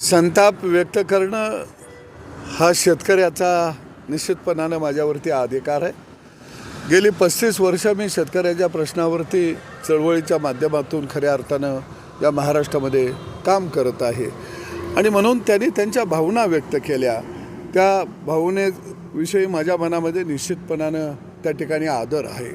संताप व्यक्त करणं हा शेतकऱ्याचा निश्चितपणानं माझ्यावरती अधिकार आहे. गेली पस्तीस वर्ष मी शेतकऱ्याच्या प्रश्नावरती चळवळीच्या माध्यमातून खऱ्या अर्थानं या महाराष्ट्रामध्ये काम करत आहे. आणि म्हणून त्यांनी त्यांच्या भावना व्यक्त केल्या. त्या भावनेविषयी माझ्या मनामध्ये निश्चितपणानं त्या ठिकाणी आदर आहे.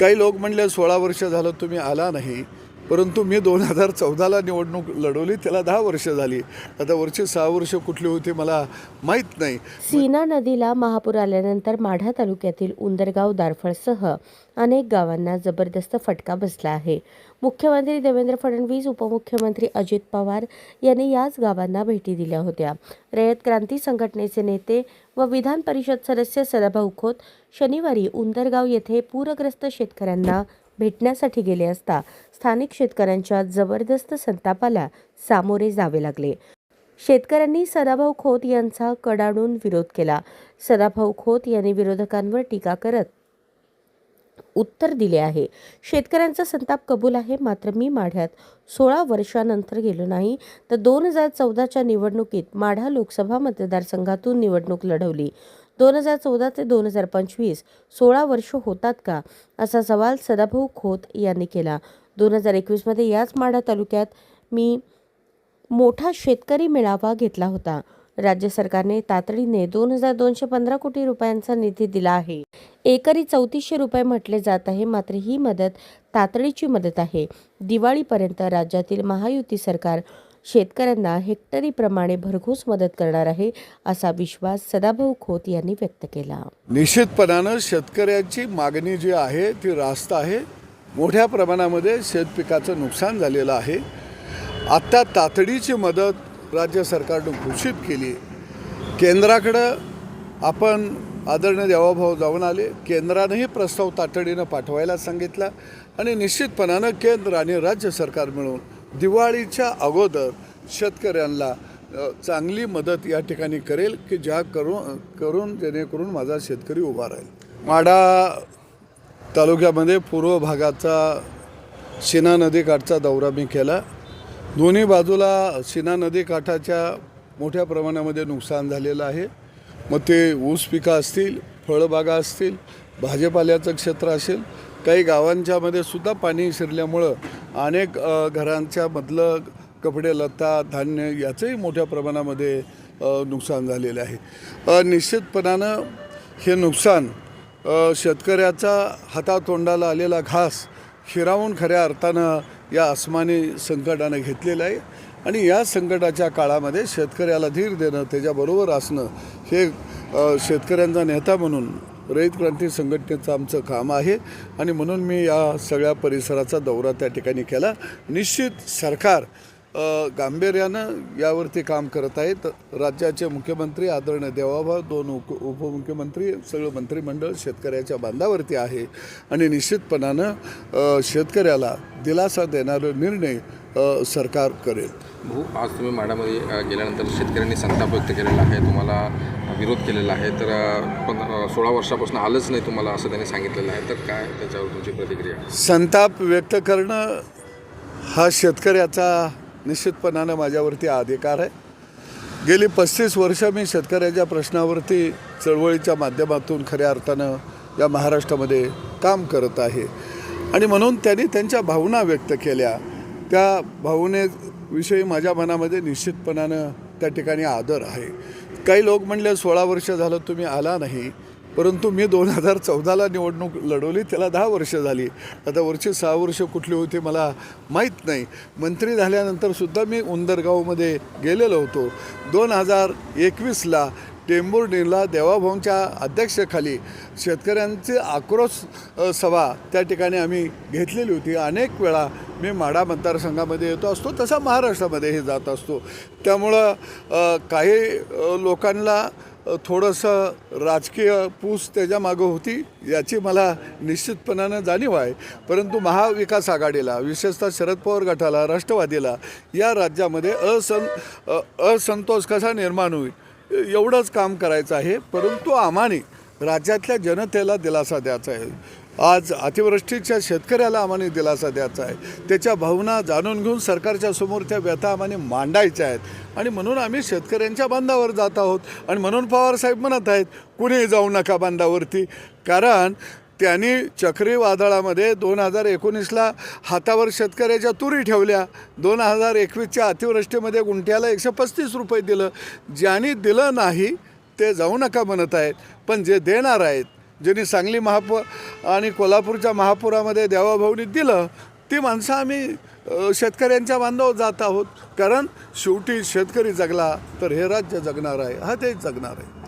काही लोक म्हणले सोळा वर्ष झालं तुम्ही आला नाही. परंतु मी दोन हजार चौदाला निवडणूक लढवली त्याला दहा वर्ष झाली. आता वर्ष सहा वर्ष कुठली होती मला माहीत नाही. सीना नदीला महापूर आल्यानंतर माढा तालुक्यातील उंदरगाव दारफळसह अनेक गावांना जबरदस्त फटका बसला आहे. मुख्यमंत्री देवेंद्र फडणवीस उपमुख्यमंत्री अजित पवार यांनी याच गावांना भेटी दिल्या होत्या. रयत क्रांती संघटनेचे नेते व विधान परिषद सदस्य सदाभाऊ खोत शनिवारी उंदरगाव येथे पूरग्रस्त शेतकऱ्यांना भेटण्यासाठी गेले असता स्थानिक शेतकऱ्यांच्या जबरदस्त संतापाला सामोरे जावे लागले. शेतकऱ्यांनी सदाभाऊ खोत यांचा कडाडून विरोध केला. सदाभाऊ खोत यांनी विरोधकांवर टीका करत उत्तर दिले आहे. शेतकऱ्यांचा संताप कबूल आहे मात्र मी माढ्यात सोळा वर्षानंतर गेलो नाही तर दोन हजार चौदाच्या निवडणुकीत माढा लोकसभा मतदारसंघातून निवडणूक लढवली. दोन हजार चौदा ते दोन हजार पंचवीस सोळा वर्ष होतात का? असा सवाल सदाभाऊ खोत यांनी केला. दोन हजार एकवीसमध्ये याच माढा तालुक्यात मी मोठा शेतकरी मेळावा घेतला होता. राज्य सरकारने तातडीने दोन हजार दोनशे पंधरा कोटी रुपयांचा निधी दिला आहे. एकरी चौतीसशे रुपये म्हटले जात आहे मात्र ही मदत तातडीची मदत आहे. दिवाळीपर्यंत राज्यातील महायुती सरकार शेतकऱ्यांना हेक्टरीप्रमाणे भरघोस मदत करणार आहे असा विश्वास सदाभाऊ खोत यांनी व्यक्त केला. निश्चितपणानं शेतकऱ्यांची मागणी जी आहे ती रास्त आहे. मोठ्या प्रमाणामध्ये शेतपिकाचं नुकसान झालेलं आहे. आत्ता तातडीची मदत राज्य सरकारनं घोषित केली. केंद्राकडं आपण आदरणीय देवाभाऊ जाऊन आले. केंद्रानंही प्रस्ताव तातडीनं पाठवायला सांगितला आणि निश्चितपणानं केंद्र आणि राज्य सरकार मिळून दिवाळीच्या अगोदर शेतकऱ्यांना चांगली मदत या ठिकाणी करेल की ज्या करून करून जेणेकरून माझा शेतकरी उभा राहील. माडा तालुक्यामध्ये पूर्व भागाचा शिना नदीकाठचा दौरा मी केला. दोन्ही बाजूला शिना नदीकाठाच्या मोठ्या प्रमाणामध्ये नुकसान झालेलं आहे. मग ते ऊस पिकं असतील फळबागा असतील भाजीपाल्याचं क्षेत्र असेल काही गावांच्यामध्ये सुद्धा पाणी शिरल्यामुळं अनेक घरांच्या मधलं कपडे लत्ता धान्य याचंही मोठ्या प्रमाणामध्ये नुकसान झालेलं आहे. निश्चितपणानं हे नुकसान शेतकऱ्याचा हातातोंडाला आलेला घास हिरावून खऱ्या अर्थानं या आसमानी संकटानं घेतलेलं आहे आणि या संकटाच्या काळामध्ये शेतकऱ्याला धीर देणं त्याच्याबरोबर असणं हे शेतकऱ्यांचा नेता म्हणून रयत क्रांती संघटनेचं आमचं काम आहे. आणि म्हणून मी या सगळ्या परिसराचा दौरा त्या ठिकाणी केला. निश्चित सरकार गांभीर्यानं यावरती काम करत आहेत राज्याचे मुख्यमंत्री आदरणीय देवाभाव दोन उप उपमुख्यमंत्री सगळं मंत्रिमंडळ शेतकऱ्याच्या बांधावरती आहे. आणि निश्चितपणानं शेतकऱ्याला दिलासा देणारे निर्णय सरकार करेल. भाऊ आज तुम्ही माडामध्ये गेल्यानंतर शेतकऱ्यांनी संताप व्यक्त केलेला आहे तुम्हाला विरोध केलेला आहे तर पण सोळा वर्षापासून आलंच नाही तुम्हाला असं त्यांनी सांगितलेलं आहे तर काय त्याच्यावर तुमची प्रतिक्रिया? संताप व्यक्त करणं हा शेतकऱ्याचा निश्चितपणानं माझ्यावरती अधिकार आहे. गेली पस्तीस वर्ष मी शेतकऱ्याच्या प्रश्नावरती चळवळीच्या माध्यमातून खऱ्या अर्थानं या महाराष्ट्रामध्ये काम करत आहे. आणि म्हणून त्यांनी त्यांच्या भावना व्यक्त केल्या. त्या भावनेविषयी माझ्या मनामध्ये निश्चितपणानं त्या ठिकाणी आदर आहे. काही लोक म्हणले सोळा वर्ष झालं तुम्ही आला नाही परंतु मी दोन हजार चौदाला निवडणूक लढवली त्याला दहा वर्ष झाली. आता वरची सहा वर्ष कुठली होती मला माहीत नाही. मंत्री झाल्यानंतरसुद्धा मी उंदरगावमध्ये गेलेलो होतो. दोन हजार एकवीसला टेंबुर्णीला देवाभाऊंच्या अध्यक्षतेखाली शेतकऱ्यांची आक्रोश सभा त्या ठिकाणी आम्ही घेतलेली होती. अनेक वेळा मी माढा मतदारसंघामध्ये येतो असतो तसा महाराष्ट्रामध्येही जात असतो. त्यामुळं काही लोकांना थोडंसं राजकीय पूस त्याच्यामागं होती याची मला निश्चितपणानं जाणीव आहे. परंतु महाविकास आघाडीला विशेषतः शरद पवार गटाला राष्ट्रवादीला या राज्यामध्ये असन असंतोष कसा निर्माण होईल? एवढंच काम करायचं आहे परंतु आम्हाने राज्यातल्या जनतेला दिलासा द्यायचा आहे. आज अतिवृष्टीच्या शेतकऱ्याला आम्हाला दिलासा द्यायचा आहे. त्याच्या भावना जाणून घेऊन सरकारच्या समोर त्या व्यथा आम्हाला मांडायच्या आहेत. आणि म्हणून आम्ही शेतकऱ्यांच्या बांधावर जात आहोत. आणि म्हणून पवारसाहेब म्हणत आहेत कुणीही जाऊ नका बांधावरती. कारण त्यांनी चक्रीवादळामध्ये दोन हजार एकोणीसला हातावर शेतकऱ्याच्या तुरी ठेवल्या. दोन हजार एकवीसच्या अतिवृष्टीमध्ये गुंठ्याला एकशे पस्तीस रुपये दिलं. ज्यांनी दिलं नाही ते जाऊ नका म्हणत आहेत. पण जे देणार आहेत ज्यांनी सांगली महापौर आणि कोल्हापूरच्या महापुरामध्ये देवाभाऊनी दिलं ती माणसं आम्ही शेतकऱ्यांच्या बांधव जात आहोत. कारण शेवटी शेतकरी जगला तर हे राज्य जगणार आहे. हा तेच जगणार आहे.